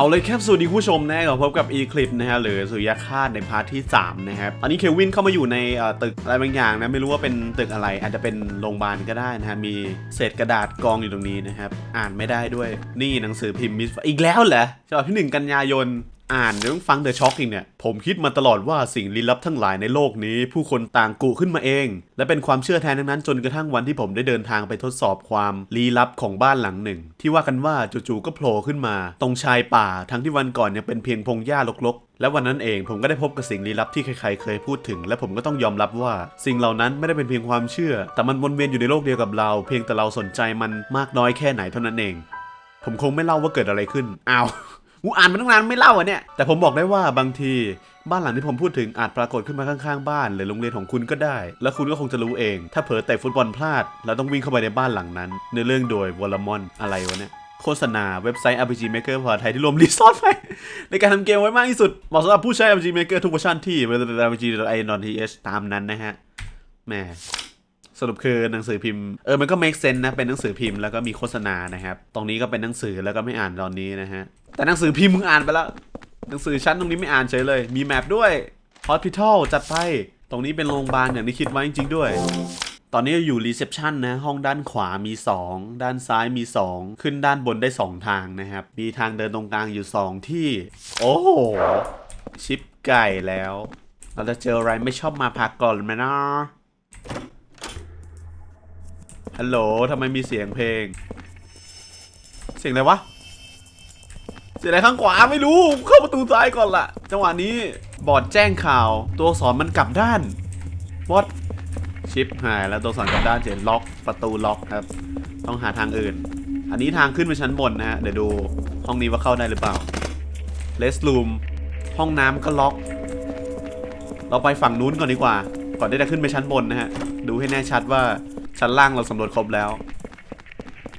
เอาเลยครับสวัสดีผู้ชมนะกับพบกับ e c l i p นะฮะหรือสุริยคาตในพาร์ทที่3นะครับอันนี้เควินเข้ามาอยู่ในตึกอะไรบางอย่างนะไม่รู้ว่าเป็นตึกอะไร อาจจะเป็นโรงพยาบาลก็ได้นะฮะมีเศษกระดาษกองอยู่ตรงนี้นะครับอ่านไม่ได้ด้วยนี่หนังสือพิมพ์มิสอีกแล้วเหรอฉบับที่ 1 กันยายน อ่านเดี๋ยวต้องฟังเดอะช็อกอีกเนี่ย ผมคิดมาตลอดว่าสิ่งลี้ลับทั้งหลายในโลกนี้ ผู้คนต่างกุขึ้นมาเอง และเป็นความเชื่อแทนทั้งนั้นจนกระทั่งวันที่ผมได้เดินทางไปทดสอบความลี้ลับของบ้านหลังหนึ่ง ที่ว่ากันว่าจู่ๆก็โผล่ขึ้นมา ตรงชายป่าทั้งที่วันก่อนยังเป็นเพียงพงหญ้ารกๆ และวันนั้นเองผมก็ได้พบกับสิ่งลี้ลับที่ใครๆเคยพูดถึง และผมก็ต้องยอมรับว่า สิ่งเหล่านั้นไม่ได้เป็นเพียงความเชื่อ แต่มันวนเวียนอยู่ในโลกเดียวกับเรา เพียงแต่เราสนใจมันมากน้อยแค่ไหนเท่านั้นเอง ผมคงไม่เล่าว่าเกิดอะไรขึ้นอ้าว กูอ่านมาตั้งนานไม่เล่าอะเนี่ย แต่ผมบอกได้ว่าบางทีบ้านหลังที่ผมพูดถึงอาจปรากฏขึ้นมาข้างๆ บ้านหรือโรงเรียนของคุณก็ได้ และคุณก็คงจะรู้เอง ถ้าเผลอเตะฟุตบอลพลาดแล้วต้องวิ่งเข้าไปในบ้านหลังนั้น ในเรื่องโดยวอลมอนอะไรวะเนี่ยโฆษณาเว็บไซต์ RPG Maker ภาษาไทยที่รวมรีซอสไว้ในการทำเกมไว้มากที่สุดเหมาะสำหรับผู้ใช้ RPG Maker ทุกเวอร์ชันที่ www.rpg.in.th ตามนั้นนะฮะแหม สรุปคือหนังสือพิมพ์เออมันก็ make sense นะเป็นหนังสือพิมพ์แล้วก็มีโฆษณานะครับตรงนี้ก็เป็นหนังสือแล้วก็ไม่อ่านตอนนี้นะฮะแต่หนังสือพิมพ์มึงอ่านไปแล้ว หนังสือชั้นตรงนี้ไม่อ่านเฉยเลย มีแมปด้วย hospital จัดไปตรงนี้เป็นโรงพยาบาลอย่างที่คิดไว้จริงๆด้วย ตอนนี้อยู่ reception นะ ห้องด้านขวามี 2 ด้านซ้ายมี 2 ขึ้นด้านบนได้ 2 ทางนะครับ มีทางเดินตรงกลางอยู่ 2 ที่ โอ้โห ชิปไก่แล้ว เราจะเจออะไรไม่ชอบมาพักก่อนไหมนะ ฮัลโหลทำไมมีเสียงเพลง เสียงอะไรวะ เสียงอะไรข้างขวาไม่รู้ เข้าประตูซ้ายก่อนละจังหวะนี้บอร์ดแจ้งข่าว ตัวสอักษรมันกลับด้านวอดชิปหายแล้วตัวสอักลับด้านเจนล็อกประตูล็อกครับ ต้องหาทางอื่น อันนี้ทางขึ้นไปชั้นบนนะฮะเดี๋ยวดูห้องนี้ว่าเข้าได้หรือเปล่าเลส o ูมห้องน้ำก็ล็อก เราไปฝั่งนู้นก่อนดีกว่า ก่อนที่จะขึ้นไปชั้นบนนะฮะ ดูให้แน่ชัดว่า ชั้นล่างเราสำรวจครบแล้ว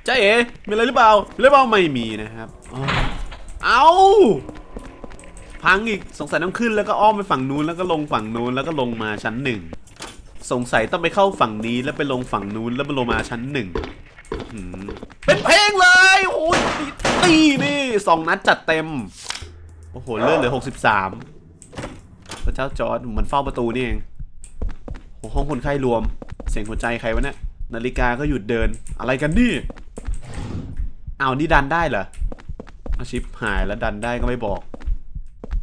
จ้าเอ๋มีอะไรหรือเปล่ามีอะไรหรือเปล่าไม่มีนะครับ เอาพังอีกสงสัยต้องขึ้นแล้วก็อ้อมไปฝั่งนู้นแล้วก็ลงฝั่งนู้นแล้วก็ลงมาชั้นหนึ่งสงสัยต้องไปเข้าฝั่งนี้แล้วไปลงฝั่งนู้นแล้วไปลงมาชั้นหนึ่งเป็นเพลงเลยโอ้ยตีนี่สองนัดจัดเต็มโอ้โหเลื่อนเหลือหกสิบสามพระเจ้าจอร์ดเหมือนเฝ้าประตูนี่เองห้องคนไข้รวม เสียงหัวใจใครวะเนี่ย นาฬิกาก็หยุดเดินอะไรกันนี่เอานี่ดันได้เหรออาชิปหายแล้วดันได้ก็ไม่บอก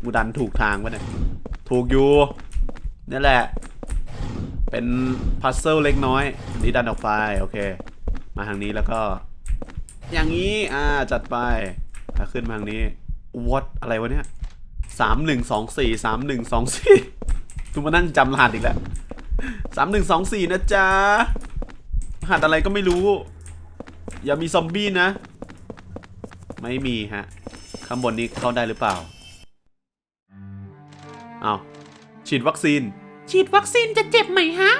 กูดันถูกทางปะเนี่ยถูกอยู่นี่แหละ เป็นพัซเซิลเล็กน้อยนี่ดันออกไปโอเค มาทางนี้แล้วก็ อย่างนี้อ่าจัดไปขึ้นมาทางนี้วอตอะไรวะเนี่ยสามหนึ่งสองสี่สามหนึ่งสองสี่ทุกมานั่งจำรหัสอีกแล้วสามหนึ่งสองสี่นะจ๊ะ หัสอะไรก็ไม่รู้ อย่ามีซอมบี้นะ ไม่มีฮะ ข้างบนนี้เข้าได้หรือเปล่า เอาวฉีดวัคซีน ฉีดวัคซีนจะเจ็บไหมฮะ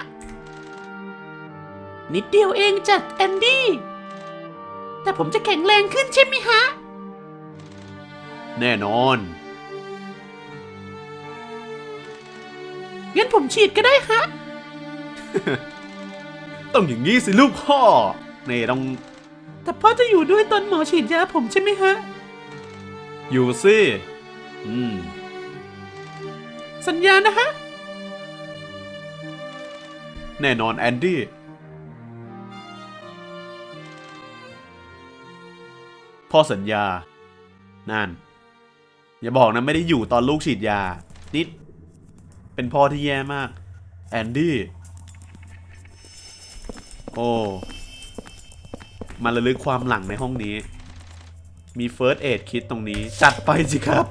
นิดเดียวเองจัดแอนดี้ แต่ผมจะแข็งแรงขึ้นใช่ไหมฮะ แน่นอนงั้นผมฉีดก็ได้ฮะ ต้องอย่างนี้สิลูกพ่อนี่ต้อง แต่พ่อจะอยู่ด้วยตอนหมอฉีดยาผมใช่ไหมฮะ อยู่สิอืม สัญญานะฮะ แน่นอนแอนดี้ พ่อสัญญา นั่น อย่าบอกนะไม่ได้อยู่ตอนลูกฉีดยา นิด เป็นพ่อที่แย่มาก แอนดี้ โอ้มาระลึกความหลังในห้องนี้ มีเฟิร์สเอ d คิดตรงนี้ จัดไปสิครับ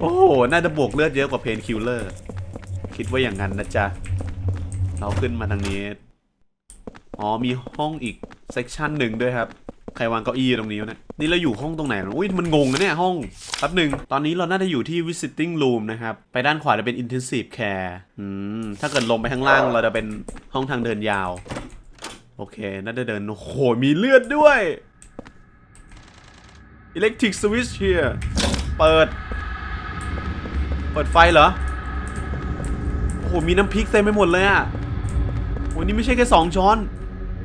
โอ้โห น่าจะบวกเลือดเยอะกว่าเพนคิลเลอร์ คิดว่าอย่างนั้นนะจ๊ะ เราขึ้นมาทางนี้ อ๋อ มีห้องอีกเซกชันหนึ่งด้วยครับ ใครวางเก้าอี้ตรงนี้วะเนี่ยนี่เราอยู่ห้องตรงไหนวะอุ้ยมันงงนะเนี่ยห้องแป๊บหนึ่ง ตอนนี้เราน่าจะอยู่ที่ visiting room นะครับ ไปด้านขวาจะเป็น intensive care อืม ถ้าเกิดลงไปข้างล่างเราจะเป็นห้องทางเดินยาว โอเค น่าจะเดิน โอ้โห มีเลือดด้วย electric switch here เปิด เปิดไฟเหรอ โอ้โห มีน้ำพริกเต็มไปหมดเลยอะโอ้นี่ไม่ใช่แค่สองช้อน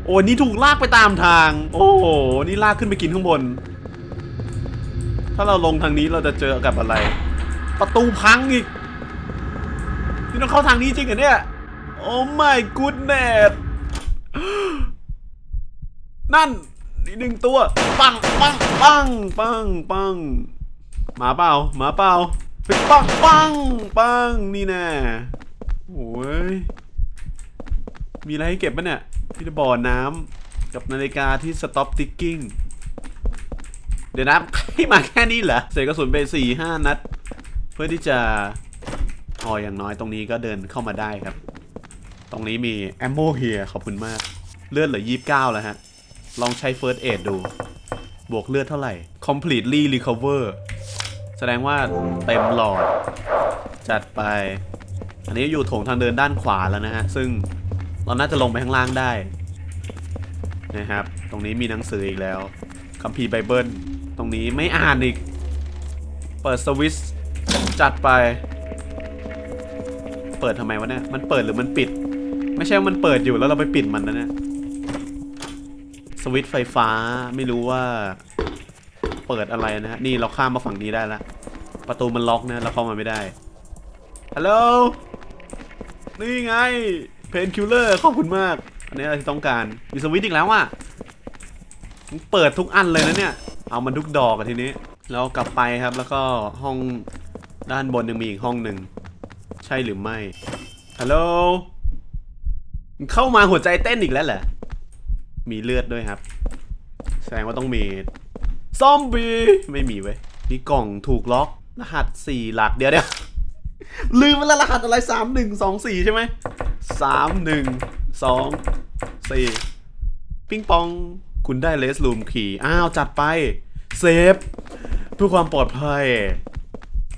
โอ้นี่ถูกลากไปตามทาง โอ้โห นี่ลากขึ้นไปกินข้างบน ถ้าเราลงทางนี้เราจะเจอกับอะไร ประตูพังอีก นี่ต้องเข้าทางนี้จริงเหรอเนี่ย โอ้ my goodness นั่นนี่หนึ่งตัว ปังปังปังปังปังหมาเปล่าหมาเปล่าปปังปังปังนี่แน่โอ้ยมีอะไรให้เก็บปะเนี่ยพี่บ่อน้ำกับนาฬิกาที่ stop ticking เดี๋ยวนะให้มาแค่นี้เหรอเสกกระสุนไปสี่ห้านัด เพื่อที่จะอ๋ออย่างน้อยตรงนี้ก็เดินเข้ามาได้ครับ ตรงนี้มีแอมโมเฮียขอบคุณมาก เลือดเหลือ 29 แล้วฮะ ลองใช้ First Aid ดู บวกเลือดเท่าไหร่ Completely Recover แสดงว่าเต็มหลอด จัดไป อันนี้อยู่โถงทางเดินด้านขวาแล้วนะฮะ ซึ่งเราน่าจะลงไปข้างล่างได้ นะครับ ตรงนี้มีหนังสืออีกแล้วคัมภีร์ไบเบิลตรงนี้ไม่อ่านอีก เปิดสวิตจัดไป เปิดทำไมวะเนี่ย มันเปิดหรือมันปิด ไม่ใช่มันเปิดอยู่แล้วเราไปปิดมันนะเนี่ย สวิตช์ไฟฟ้าไม่รู้ว่า เปิดอะไรนะฮะ นี่เราข้ามมาฝั่งนี้ได้แล้วประตูมันล็อกนะเราเข้ามาไม่ได้ ฮัลโหล นี่ไง เพนคิลเลอร์ขอบคุณมาก อันนี้อะไรที่ต้องการ มีสวิตช์อีกแล้วอะเปิดทุกอันเลยนะเนี่ย เอามันทุกดอกทีนี้ แล้วกลับไปครับ แล้วก็ห้องด้านบนยังมีอีกห้องหนึ่ง ใช่หรือไม่ ฮัลโหล เข้ามาหัวใจเต้นอีกแล้วเหรอ มีเลือดด้วยครับ แสดงว่าต้องมี ซอมบี้ ไม่มีเว้ย มีกล่องถูกล็อก รหัสสี่หลักเดี๋ยวเดียวลืมไปแล้วรหัสอะไรสามหนึ่งสองสี่ใช่ไหมสามหนึ่งสองสี่ปิ้งปอง คุณได้เลสลูมขี่ อ้าว จัดไป เซฟ เพื่อความปลอดภัย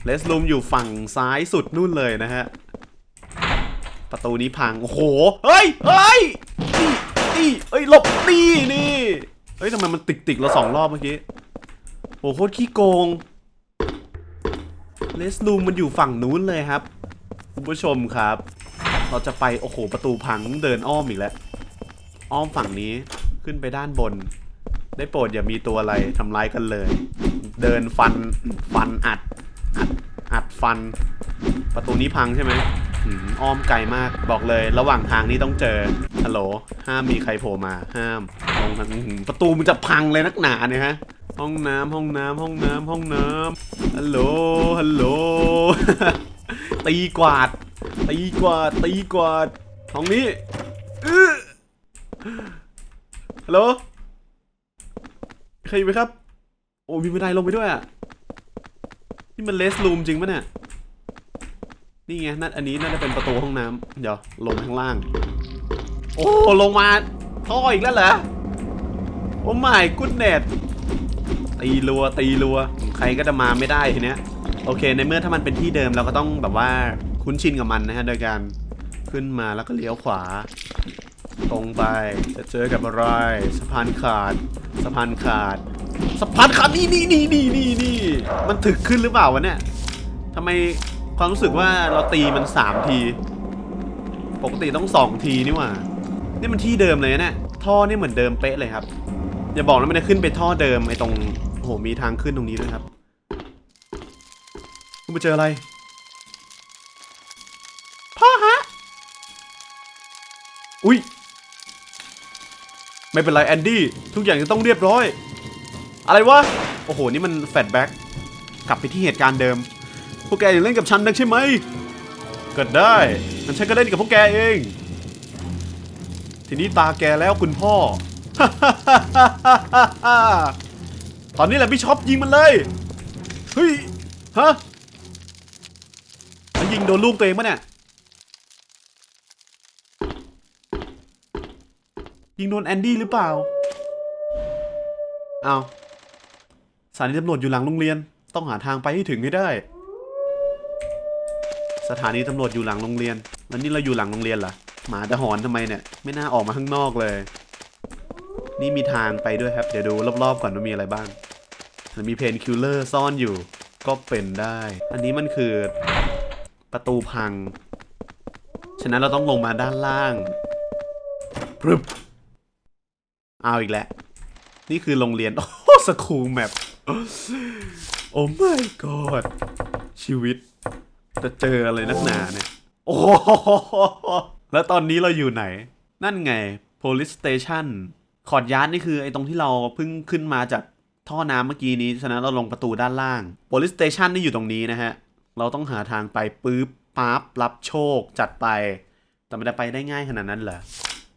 เลสลูมอยู่ฝั่งซ้ายสุดนู่นเลยนะฮะ ประตูนี้พัง โอ้โห เฮ้ย เฮ้ยนี่นี่เอ้ย หลบนี่นี่ เฮ้ยทำไมมันติดติดเราสองรอบเมื่อกี้โหโคตรขี้โกง เลสลูมมันอยู่ฝั่งนู้นเลยครับ คุณผู้ชมครับ เราจะไป โอ้โห ประตูพังต้องเดินอ้อมอีกแล้ว อ้อมฝั่งนี้ ขึ้นไปด้านบน ได้โปรดอย่ามีตัวอะไรทำร้ายกันเลย เดินฟัน ฟันอัด อัด อัดฟัน ประตูนี้พังใช่ไหมอ้อมไกลมากบอกเลย ระหว่างทางนี้ต้องเจอฮัลโหลห้ามมีใครโผล่มาห้ามลงทางอื้อหือประตูมันจะพังเลยนักหนาเนี่ยฮะ ห้องน้ำห้องน้ำห้องน้ำห้องน้ำฮัลโหลฮัลโหลตีกวาด ตีกวาด ตีกวาดห้องนี้ฮัลโหลใครอยู่ไหมครับ โอ้มีบันไดลงไปด้วยอะ นี่มันเลสรูมจริงปะเนี่ย นี่ไงนั่นอันนี้น่าจะเป็นประตูห้องน้ำเดี๋ยวลงข้างล่าง โอ้ลงมาท่ออีกแล้วเหรอ โอ้ไม่กุดเน็ตตีรัวตีรัว ใครก็จะมาไม่ได้ทีเนี้ย โอเค ในเมื่อถ้ามันเป็นที่เดิมเราก็ต้องแบบว่าคุ้นชินกับมันนะฮะโดยการขึ้นมาแล้วก็เลี้ยวขวา ตรงไปจะเจอกับอะไรสะพานขาดสะพานขาด สะพานขาดนี่นี่นี่นี่นี่นี่มันถึกขึ้นหรือเปล่าวะเนี่ยทำไมความรู้สึกว่าเราตีมันสามที ปกติต้องสองทีนี่หว่า นี่มันที่เดิมเลยนะเนี่ยท่อนี่เหมือนเดิมเป๊ะเลยครับ อย่าบอกนะมันจะขึ้นไปท่อเดิมไอ้ตรงโอ้โหมีทางขึ้นตรงนี้ด้วยครับคุณไปเจออะไร พ่อฮะ อุ้ยไม่เป็นไรแอนดี้ทุกอย่างจะต้องเรียบร้อย อะไรวะ โอ้โห นี่มันแฟลชแบ็กกลับไปที่เหตุการณ์เดิม พวกแกยังเล่นกับฉันนักใช่ไหมก็ได้งั้นฉันก็เล่นกับพวกแกเอง ทีนี้ตาแกแล้วคุณพ่อ ตอนนี้แหละพี่ช็อปยิงมันเลย เฮ้ย ฮะมันยิงโดนลูกตัวเองปะเนี่ย ยิงโดนแอนดี้หรือเปล่า เอ้า สถานีตำรวจอยู่หลังโรงเรียน ต้องหาทางไปให้ถึงให้ได้ สถานีตำรวจอยู่หลังโรงเรียน แล้วนี่เราอยู่หลังโรงเรียนเหรอ หมาจะหอนทำไมเนี่ย ไม่น่าออกมาข้างนอกเลย นี่มีทางไปด้วยครับ เดี๋ยวดูรอบๆก่อนว่ามีอะไรบ้างมีเพนคิลเลอร์ซ่อนอยู่ ก็เป็นได้ อันนี้มันคือประตูพัง ฉะนั้นเราต้องลงมาด้านล่างปรึบเอาอีกแล้ว นี่คือโรงเรียน โอ้สคูลแมป โอ้ my god ชีวิต จะเจออะไรนักหนาเนี่ย โอ้โหแล้วตอนนี้เราอยู่ไหน นั่นไง police station คอร์ดยาร์ดนี่คือไอ้ตรงที่เราเพิ่งขึ้นมาจากท่อน้ำเมื่อกี้นี้ ฉะนั้นเราลงประตูด้านล่าง police station นี่อยู่ตรงนี้นะฮะ เราต้องหาทางไปปุ๊บปั๊บรับโชคจัดไป แต่มันจะไปได้ง่ายขนาดนั้นเหรอ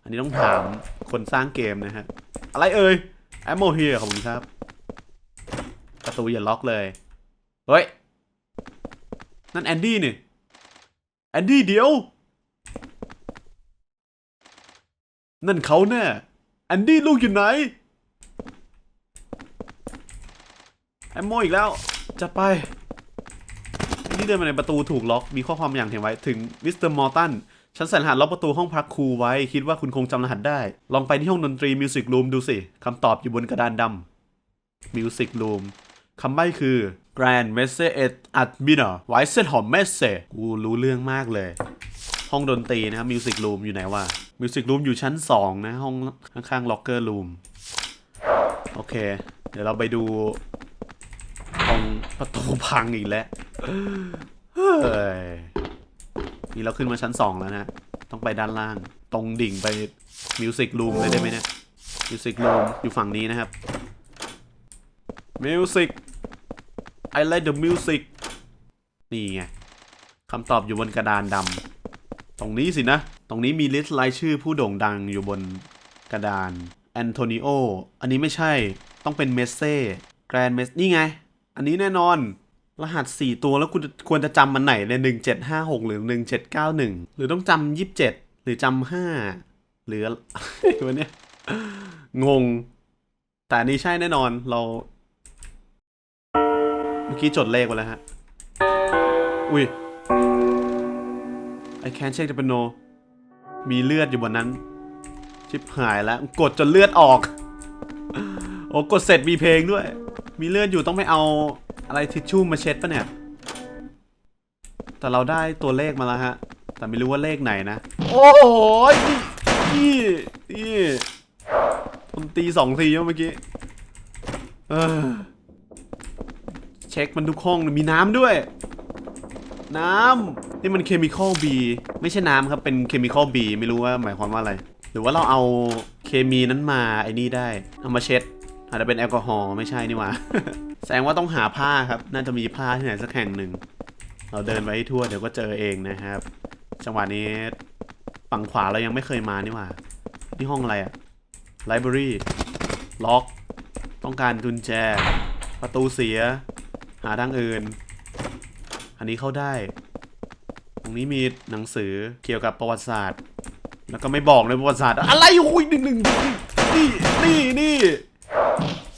อันนี้ต้องถามคนสร้างเกมนะฮะ อะไรเอ่ยแอมโมเฮียขอบคุณครับ ประตูอย่าล็อกเลย เฮ้ย นั่นแอนดี้นี่ แอนดี้เดี๋ยว นั่นเขาแน่แอนดี้ลูกอยู่ไหนแอมโมอีกแล้วจัดไป นี่เดินมาในประตูถูกล็อก มีข้อความอย่างเขียนไว้ ถึงมิสเตอร์มอร์ตันฉันใส่รหัสล็อกประตูห้องพักครูไว้ คิดว่าคุณคงจำรหัสได้ ลองไปที่ห้องดนตรีมิวสิกรูมดูสิ คำตอบอยู่บนกระดานดำมิวสิกรูม คำใบ้คือ Grand Messe et Admina w e i s e t h o m Messe กูรู้เรื่องมากเลย ห้องดนตรีนะครับมิวสิกรูมอยู่ไหนวะมิวสิกรูมอยู่ชั้น 2 นะ ห้องข้างๆล็อกเกอร์รูมโอเค เดี๋ยวเราไปดูห้องประตูพังอีกแล้วเฮ้ยนี่เราขึ้นมาชั้น 2 แล้วนะ ต้องไปด้านล่าง ตรงดิ่งไปมิวสิกรูมเลยได้ไหมเนี่ยมิวสิกรูมอยู่ฝั่งนี้นะครับมิวสิก I like the music นี่ไงคำตอบอยู่บนกระดานดำตรงนี้สินะ ตรงนี้มีลิสต์รายชื่อผู้โด่งดังอยู่บนกระดานแอนโทนิโออันนี้ไม่ใช่ต้องเป็นเมสเซ่แกรนเมสนี่ไง อันนี้แน่นอน รหัส 4 ตัวแล้วคุณควรจะจำมันไหนเนี่ยหนึ่งเจ็ดห้าหกหรือหนึ่งเจ็ดเก้าหนึ่งหรือต้องจำยี่สิบเจ็ดหรือจำห้าหรืออะไรวะเนี่ยงง แต่อันนี้ใช่แน่นอนเรา กี้จดเลขไว้แล้วฮะ อุ้ย I can't check the piano มีเลือดอยู่บนนั้น ชิบหายแล้ว กดจนเลือดออก โอ้กดเสร็จมีเพลงด้วย มีเลือดอยู่ต้องไปเอาอะไรทิชชู่มาเช็ดปะเนี่ย แต่เราได้ตัวเลขมาแล้วฮะ แต่ไม่รู้ว่าเลขไหนนะ โอ้โหนี่นี่คนตีสองทีเมื่อกี้ เออ เช็คมันทุกห้องมีน้ำด้วย น้ำนี่มันเคมีคอลบีไม่ใช่น้ำครับเป็นเคมีคอลบีไม่รู้ว่าหมายความว่าอะไร หรือว่าเราเอาเคมีนั้นมาไอ้นี่ได้ เอามาเช็ด อาจจะเป็นแอลกอฮอล์ไม่ใช่นี่หว่าแสดงว่าต้องหาผ้าครับ น่าจะมีผ้าที่ไหนสักแห่งหนึ่ง เราเดินไปทั่วเดี๋ยวก็เจอเองนะครับ จังหวะนี้ฝั่งขวาเรายังไม่เคยมานี่หว่า นี่ห้องอะไรอะไลบรารีล็อก ต้องการกุญแจ ประตูเสีย หาทางอื่น อันนี้เข้าได้ ตรงนี้มีหนังสือเกี่ยวกับประวัติศาสตร์ แล้วก็ไม่บอกเลยประวัติศาสตร์ อะไรอุ้ยหนึ่งหนึ่งนี่นี่นี่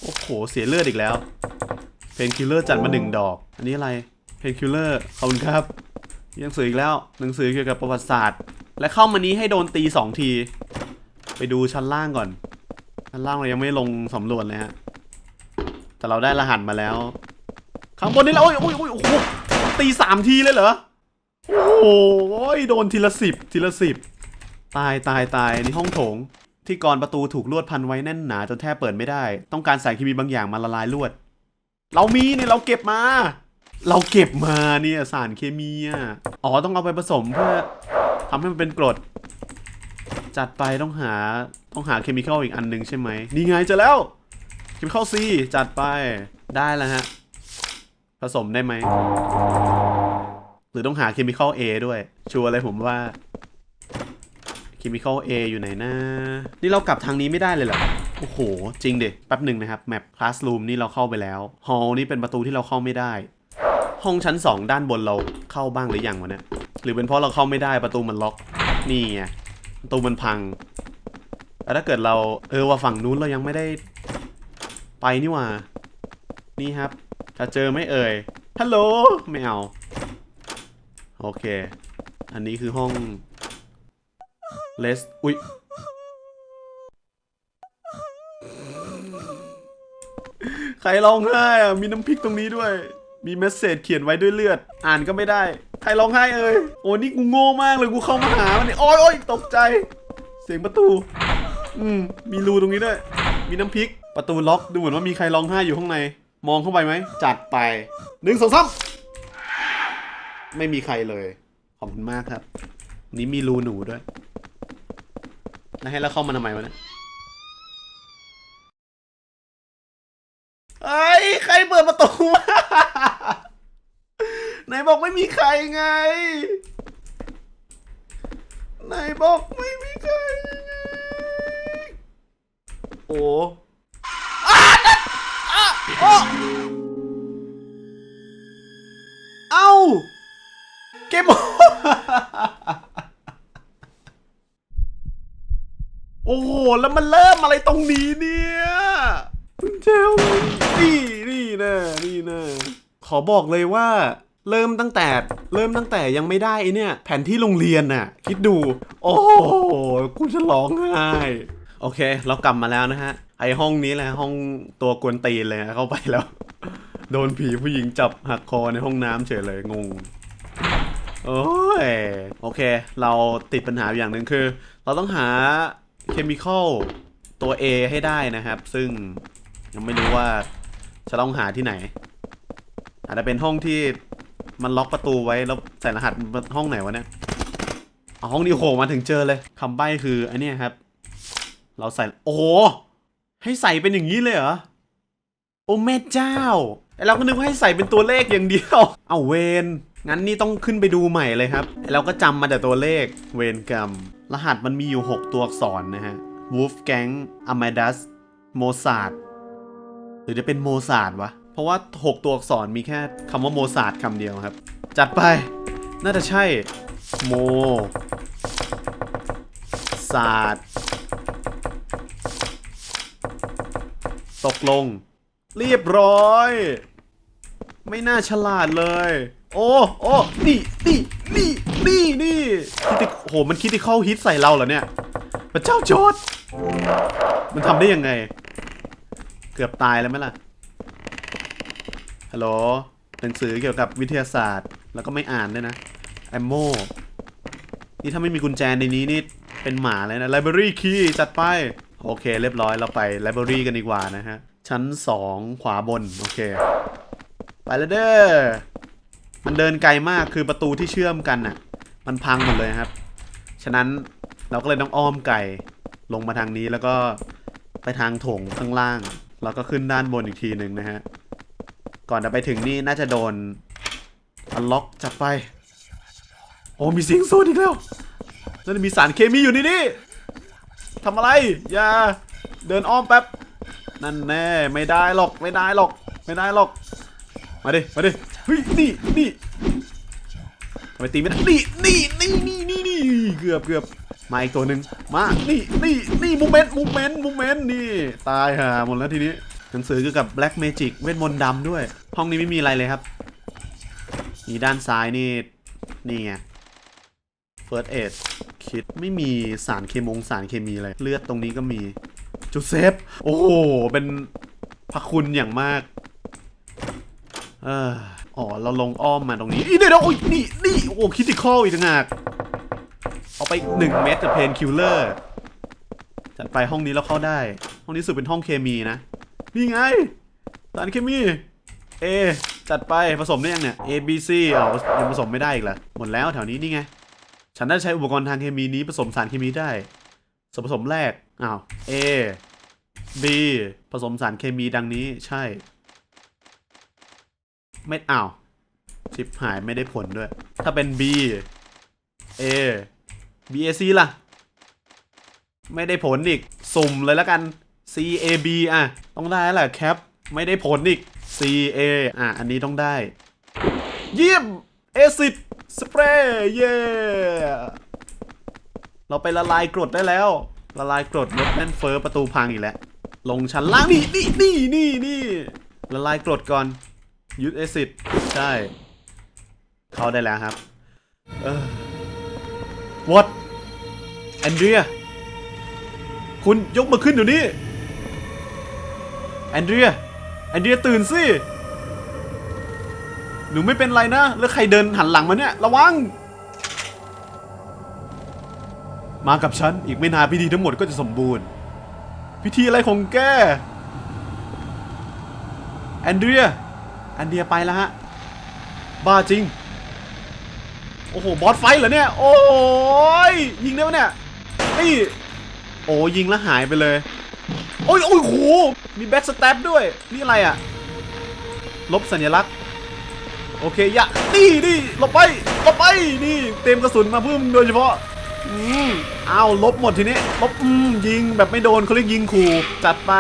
โอ้โห เสียเลือดอีกแล้ว เพนคิลเลอร์จัดมาหนึ่งดอก อันนี้อะไร เพนคิลเลอร์ขอบคุณครับหนังสืออีกแล้ว หนังสือเกี่ยวกับประวัติศาสตร์ และเข้ามานี้ให้โดนตีสองที ไปดูชั้นล่างก่อน ชั้นล่างเรายังไม่ลงสำรวจเลยฮะ แต่เราได้รหัสมาแล้ว ข้างบนนี่แล้วโอ้ยโอ้ยโอ้ยโอ้โหตีสามทีเลยเหรอ โอ้โหโดนทีละสิบทีละสิบตายตายตายในห้องโถง ที่กรประตูถูกลวดพันไว้แน่นหนาจนแทบเปิดไม่ได้ ต้องการสารเคมีบางอย่างมาละลายลวด เรามีเนี่ยเราเก็บมา เราเก็บมาเนี่ยสารเคมีอะอ๋อต้องเอาไปผสมเพื่อทำให้มันเป็นกรด จัดไปต้องหาต้องหาเคมีคอลอีกอันหนึ่งใช่ไหมนี่ไงเจอแล้วเคมีคอลซีจัดไปได้แล้วฮะ ผสมได้ไหม หรือต้องหาเคมีคอล A ด้วย ชัวร์เลยผมว่าเคมีคอล A ออยู่ไหนนะนี่เรากลับทางนี้ไม่ได้เลยเหรอโอ้โห จริงดิแป๊บหนึ่งนะครับแมปคลาส o ูมนี่เราเข้าไปแล้วฮอลนี่เป็นประตูที่เราเข้าไม่ได้ ห้องชั้น 2 ด้านบนเราเข้าบ้างหรือยังวะเนี่ยหรือเป็นเพราะเราเข้าไม่ได้ประตูมันล็อกนี่ไงประตูมันพังแล้วถ้าเกิดเราเออว่าฝั่งนู้นเรายังไม่ได้ไปนี่ว่า นี่ครับ จะเจอไม่เอ่ยฮัลโหลไม่เอา โอเค อันนี้คือห้องเลสอุ๊ยใครร้องไห้อะมีน้ำพริกตรงนี้ด้วย มีเมสเซจเขียนไว้ด้วยเลือด อ่านก็ไม่ได้ ใครร้องไห้เอ่ย โอ้นี่กูโง่มากเลยกูเข้ามาหามันนี่โอ้ยโอ้ยตกใจ เสียงประตู อืม มีรูตรงนี้ด้วย มีน้ำพริก ประตูล็อก ดูเหมือนว่ามีใครร้องไห้อยู่ข้างใน มองเข้าไปไหม จัดไปหนึ่งสองสามไม่มีใครเลย ขอบคุณมากครับ นี้มีรูหนูด้วยแล้วให้เราเข้ามาทำไมวะเนี่ยเอ้ยใครเปิดประตูวะไหนบอกไม่มีใครไงไหนบอกไม่มีใครไงโอ้ โอ้เอ้า เกมโอ้โห แล้วมันเริ่มอะไรตรงนี้เนี่ยคุณเจลนี่นี่นะนี่นะขอบอกเลยว่าเริ่มตั้งแต่เริ่มตั้งแต่ยังไม่ได้เนี่ย แผนที่โรงเรียนน่ะ คิดดู โอ้โหกูจะร้องไห้ โอเค เรากลับมาแล้วนะฮะ ไอห้องนี้แหละห้องตัวกวนตีนเลยนะเข้าไปแล้ว โดนผีผู้หญิงจับหักคอในห้องน้ำเฉยเลยงงโอ้ยโอเค เราติดปัญหาอย่างหนึ่งคือ เราต้องหาเคมีคอลตัว A ให้ได้นะครับ ซึ่งยังไม่รู้ว่าจะต้องหาที่ไหน อาจจะเป็นห้องที่มันล็อกประตูไว้แล้วใส่รหัสห้องไหนวะเนี่ยเอาห้องนี้โหมาถึงเจอเลยคำใบ้คืออันนี้ครับ เราใส่โอ้โห ให้ใส่เป็นอย่างนี้เลยเหรอ โอ้แม่เจ้าเราก็นึกว่าให้ใส่เป็นตัวเลขอย่างเดียว เอาเวนงั้นนี่ต้องขึ้นไปดูใหม่เลยครับไอ้เราก็จำมาแต่ตัวเลขเวนกรรม รหัสมันมีอยู่ 6 ตัวอักษรนะฮะ Wolfgang Amadeus Mozart หรือจะเป็นโมซาร์ทวะ เพราะว่า 6 ตัวอักษรมีแค่คำว่าโมซาร์ทคำเดียวครับ จัดไป น่าจะใช่โมซาร์ ตกลง เรียบร้อย ไม่น่าฉลาดเลย โอ้โอ้นี่นี่นี่นี่นี่คิดติโหมันคิดที่เข้าฮิตใส่เราเหรอเนี่ยพระเจ้าจอดมันทำได้ยังไง เกือบตายแล้วไหมล่ะฮัลโหลหนังสือเกี่ยวกับวิทยาศาสตร์ แล้วก็ไม่อ่านด้วยนะแอมโมนี่ถ้าไม่มีกุญแจในนี้นี่เป็นหมาเลยนะ Library Key จัดไป โอเค เรียบร้อยเราไป Library กันดีกว่านะฮะ ชั้น 2 ขวาบน โอเค ไปแล้วเด้อมันเดินไกลมากคือประตูที่เชื่อมกันน่ะ มันพังหมดเลยครับ ฉะนั้นเราก็เลยต้องอ้อมไก่ลงมาทางนี้แล้วก็ไปทางโถงข้างล่าง แล้วก็ขึ้นด้านบนอีกทีหนึ่งนะฮะ ก่อนจะไปถึงนี่น่าจะโดนอันล็อกจับไป โอ้มีเสียงโซนอีกแล้วนั่นมีสารเคมีอยู่ในนี่ ทำอะไร อย่า เดินอ้อมแป๊บ นั่นแน่ ไม่ได้หรอก ไม่ได้หรอก ไม่ได้หรอก มาดิ มาดิ เฮ้ย นี่ นี่ทำไมตีไม่ได้นี่นี่นี่นี่นี่นี่เกือบเกือบมาอีกตัวหนึ่งมา นี่ นี่ นี่มูเมนต์มูเมนต์มูเมนต์นี่ ตายห่าหมดแล้วทีนี้ หนังสือเกี่ยวกับ Black Magic เวทมนต์ดำด้วย ห้องนี้ไม่มีอะไรเลยครับ นี่ด้านซ้ายนี่ นี่ไง First Aid คิดไม่มีสารเคมงสารเคมีอะไรเลือดตรงนี้ก็มีจูเซฟ โอ้โห เป็นพระคุณอย่างมากเอออ๋อ เราลงอ้อมมาตรงนี้อีเดี๋ยวเดี๋ยวโอ้ยนี่นี่โอ้คิติคอลอีกต่างหากเอาไปหนึ่งเม็ดกับเพนคิลเลอร์จัดไปห้องนี้เราเข้าได้ ห้องนี้สุดเป็นห้องเคมีนะ นี่ไง สารเคมี A จัดไปผสมได้ยังเนี่ย A B C อ๋อยังผสมไม่ได้อีกเหรอหมดแล้วแถวนี้นี่ไง ฉันได้ใช้อุปกรณ์ทางเคมีนี้ผสมสารเคมีได้ส่วนผสมแรกอ้าว A B ผสมสารเคมีดังนี้ใช่ ไม่อ้าวชิปหายไม่ได้ผลด้วย ถ้าเป็น B A B A C ล่ะ ไม่ได้ผลอีก สุ่มเลยแล้วกัน C A B อะ ต้องได้แหละแคป ไม่ได้ผลอีก C A อะ อันนี้ต้องได้ เยี่ยม เอซิด สเปรย์เย่เราไปละลายกรดได้แล้ว ละลายกรดลดแน่นเฟอร์ประตูพังอีกแล้ว ลงชั้นล่างนี่นี่นี่นี่นี่ละลายกรดก่อนยูดเอซิดใช่ เข้าได้แล้วครับเออ what แอนเดรีย คุณยกมือขึ้นเดี๋ยวนี้ แอนเดรีย แอนเดรียตื่นสิ หนูไม่เป็นไรนะ แล้วใครเดินหันหลังมาเนี่ย ระวัง มากับฉัน อีกไม่นานพิธีทั้งหมดก็จะสมบูรณ์ พิธีอะไรของแก แอนเดรีย แอนเดรียไปแล้วฮะ บ้าจริง โอ้โห บอสไฟท์เหรอเนี่ย โอ้ย ยิงได้ปะเนี่ยนี่โอ้ยิงแล้วหายไปเลย โอ้ยโอ้ยโห มีแบ็กสแตปด้วย นี่อะไรอะลบสัญลักษณ์ โอเคยะนี่นี่หลบไปหลบไปนี่เต็มกระสุนมาเพิ่มโดยเฉพาะอืมอ้าวลบหมดทีนี้ลบอืมยิงแบบไม่โดนเขาเรียกยิงขู่จัดไป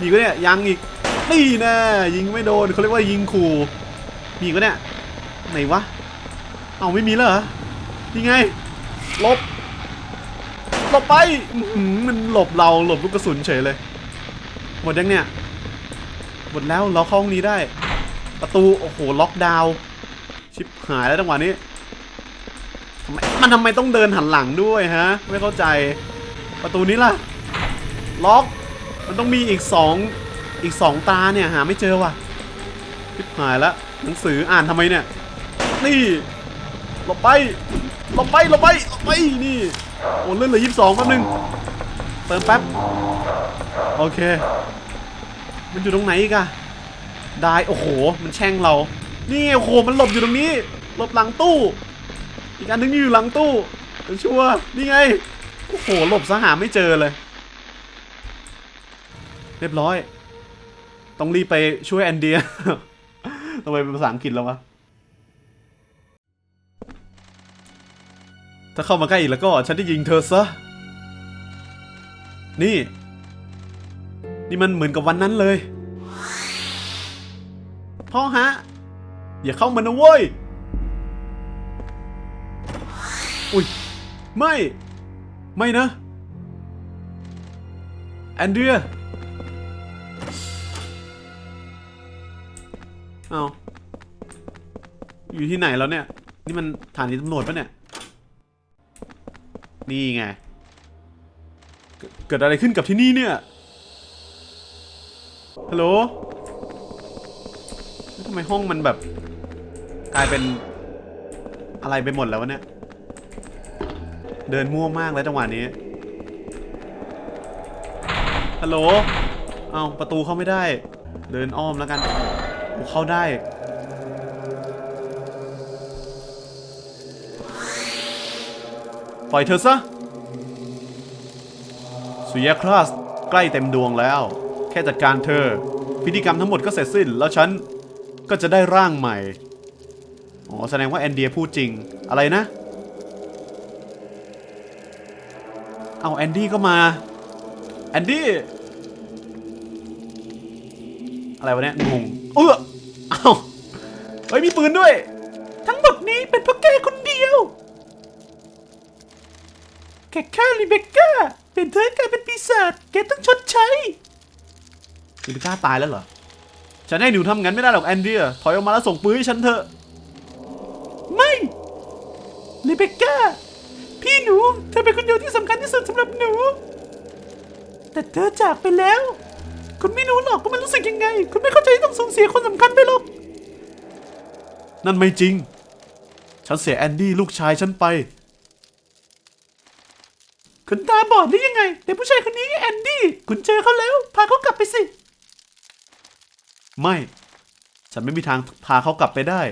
มีก็เนี่ยยังอีกนี่แน่ยิงไม่โดนเขาเรียกว่ายิงขู่มีก็เนี่ยไหนวะเอาไม่มีแล้วเหรอนี่ไงลบหลบไปอื้อหือมันหลบเราหลบลูกกระสุนเฉยเลย หมดยังเนี่ย หมดแล้วเราเข้าห้องนี้ได้ ประตู โอ้โห ล็อกดาวน์ชิบหายแล้วจังหวะนี้ทำไมมันทำไมต้องเดินหันหลังด้วยฮะ ไม่เข้าใจ ประตูนี้ล่ะ ล็อก มันต้องมีอีกสองอีกสองตาเนี่ย หาไม่เจอว่ะชิบหายแล้วหนังสืออ่านทำไมเนี่ย นี่หลบไปหลบไปหลบไปหลบไป นี่ โอ้เลื่อนเหลือยี่สิบสองแป๊บนึง เติมแป๊บ โอเค มันอยู่ตรงไหนอีกอะ ได้โอ้โห มันแช่งเรา นี่โอ้โหมันหลบอยู่ตรงนี้หลบหลังตู้ อีกอันนึงอยู่หลังตู้ชัวร์นี่ไงโอ้โหหลบซะหาไม่เจอเลย เรียบร้อย ต้องรีบไปช่วยแอนเดียทำไมเป็นภาษาอังกฤษแล้ววะถ้าเข้ามาใกล้อีกแล้วก็ฉันจะยิงเธอซะ นี่ นี่มันเหมือนกับวันนั้นเลย พ่อฮะ อย่าเข้ามานะเว้ย อุ้ย ไม่ ไม่นะ แอนเดรียเอาอยู่ที่ไหนแล้วเนี่ย นี่มันฐานีตำรวจปะเนี่ย นี่ไง เกิดอะไรขึ้นกับที่นี่เนี่ย ฮัลโหลำไมห้องมันแบบ กลายเป็นอะไรไปหมดแล้ววะเนี่ย เดินมั่วมากแล้วจังหวะนี้ ฮัลโหล เอาประตูเข้าไม่ได้ เดินอ้อมแล้วกันโอ้เข้าได้ ปล่อยเธอซะ สุริยคลาสใกล้เต็มดวงแล้ว แค่จัดการเธอ พิธีกรรมทั้งหมดก็เสร็จสิ้นแล้วฉัน ก็จะได้ร่างใหม่ อ๋อ แสดงว่าแอนเดียพูดจริง อะไรนะ เอาแอนดี้ก็มา แอนดี้ อะไรวะเนี่ยงงเออเอ้าเฮ้ย มีปืนด้วย ทั้งหมดนี้เป็นเพราะแกคนเดียวแค่แค่รีเบคก้า เป็นเธอกลายเป็นปีศาจ แกต้องชดใช้รีเบคก้าตายแล้วเหรอ ฉันให้หนูทำงั้นไม่ได้หรอกแอนเดรียถอยออกมาแล้วส่งปืนให้ฉันเถอะ ไม่รีเบคก้าพี่หนู เธอเป็นคนเดียวที่สำคัญที่สุดสำหรับหนู แต่เธอจากไปแล้ว คุณไม่รู้หรอกว่ามันรู้สึกยังไง คุณไม่เข้าใจที่ต้องสูญเสียคนสำคัญไปหรอก นั่นไม่จริง ฉันเสียแอนดี้ลูกชายฉันไป คุณตาบอดหรือยังไงแต่ผู้ชายคนนี้แอนดี้ คุณเจอเขาแล้ว พาเขากลับไปสิ ไม่ ฉันไม่มีทางพาเขากลับไปได้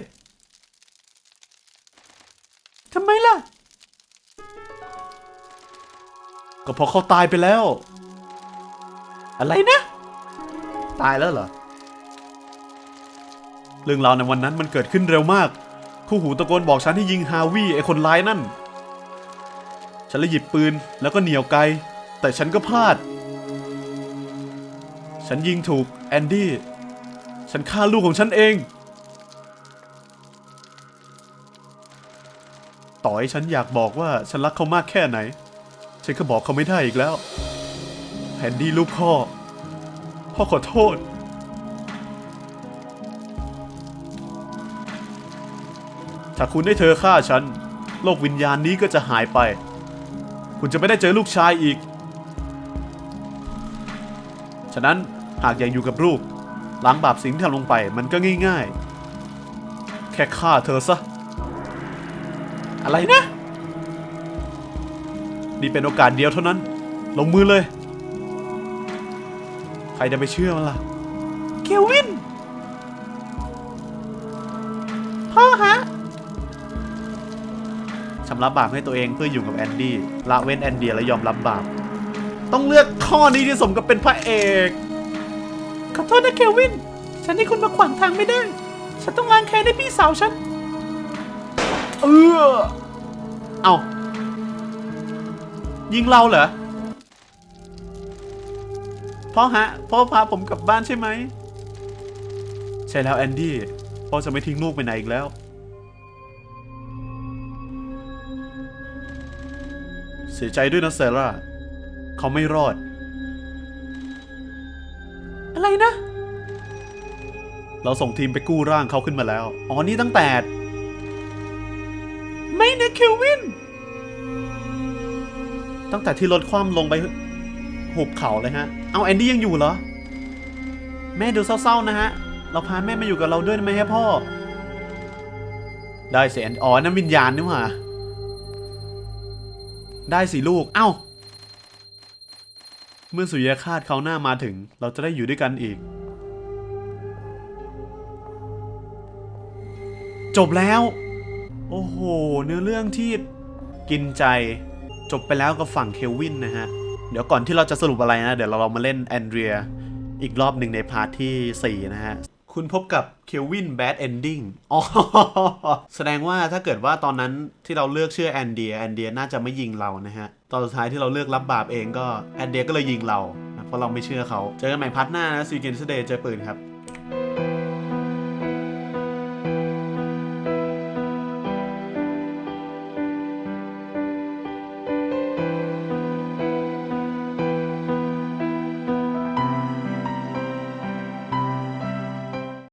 ทำไมล่ะ ก็เพราะเขาตายไปแล้ว อะไรนะ ตายแล้วเหรอ เรื่องราวในวันนั้นมันเกิดขึ้นเร็วมาก คู่หูตะโกนบอกฉันให้ยิงฮาวิไอคนร้ายนั่น ฉันเลยหยิบปืนแล้วก็เหนียวไกล แต่ฉันก็พลาด ฉันยิงถูกแอนดี้ ฉันฆ่าลูกของฉันเอง ต่อให้ฉันอยากบอกว่าฉันรักเขามากแค่ไหน ฉันก็บอกเขาไม่ได้อีกแล้วแอนดี้ลูกพ่อ พ่อขอโทษ ถ้าคุณได้เธอฆ่าฉัน โลกวิญญาณนี้ก็จะหายไป คุณจะไม่ได้เจอลูกชายอีก ฉะนั้นหากอยากอยู่กับลูก ล้างบาปสิ่งที่ทำลงไปมันก็ง่ายๆ แค่ฆ่าเธอซะ อะไรนะ นี่เป็นโอกาสเดียวเท่านั้น ลงมือเลย ใครจะไปเชื่อมันล่ะ เควิน พ่อฮะชำระบาปให้ตัวเองเพื่ออยู่กับแอนดี้ละเว้นแอนเดียและยอมรับบาป ต้องเลือกข้อนี้ที่สมกับเป็นพระเอก ขอโทษนะเควิน ฉันให้คุณมาขวางทางไม่ได้ ฉันต้องล้างแค้นให้พี่สาวฉัน เออ เอายิงเราเหรอพ่อฮะ พ่อพาผมกลับบ้านใช่ไหม ใช่แล้วแอนดี้ พ่อจะไม่ทิ้งลูกไปไหนอีกแล้ว เสียใจด้วยนะเซร่า เขาไม่รอด เราส่งทีมไปกู้ร่างเขาขึ้นมาแล้ว อ๋อ นี่ตั้งแต่ ไม่นะเคลวิน ตั้งแต่ที่รถคว่ำลงไปหุบเขาเลยฮะ เอาแอนดี้ยังอยู่เหรอ แม่ดูเศร้าๆนะฮะ เราพาแม่มาอยู่กับเราด้วยได้ไหมฮะพ่อ ได้สิแอนอ๋อนั่นวิญญาณนี่หว่า ได้สิลูก เอ้า เมื่อสุริยคาตเขาวหน้ามาถึง เราจะได้อยู่ด้วยกันอีก จบแล้ว โอ้โห เนื้อเรื่องที่กินใจจบไปแล้วกับฝั่งเคลวินนะฮะ เดี๋ยวก่อนที่เราจะสรุปอะไรนะ เดี๋ยวเราลองมาเล่นแอนเดรียอีกรอบหนึ่งในพาร์ทที่ 4 นะฮะ คุณพบกับเคลวินแบดเอนดิ้งอ๋อ แสดงว่าถ้าเกิดว่าตอนนั้นที่เราเลือกเชื่อแอนเดียแอนเดียน่าจะไม่ยิงเรานะฮะ ตอนสุดท้ายที่เราเลือกรับบาปเองก็แอนเดียก็เลยยิงเรา เพราะเราไม่เชื่อเขา เจอกันใหม่พาร์ทหน้านะซีเกนสเดย์เจอปืนครับ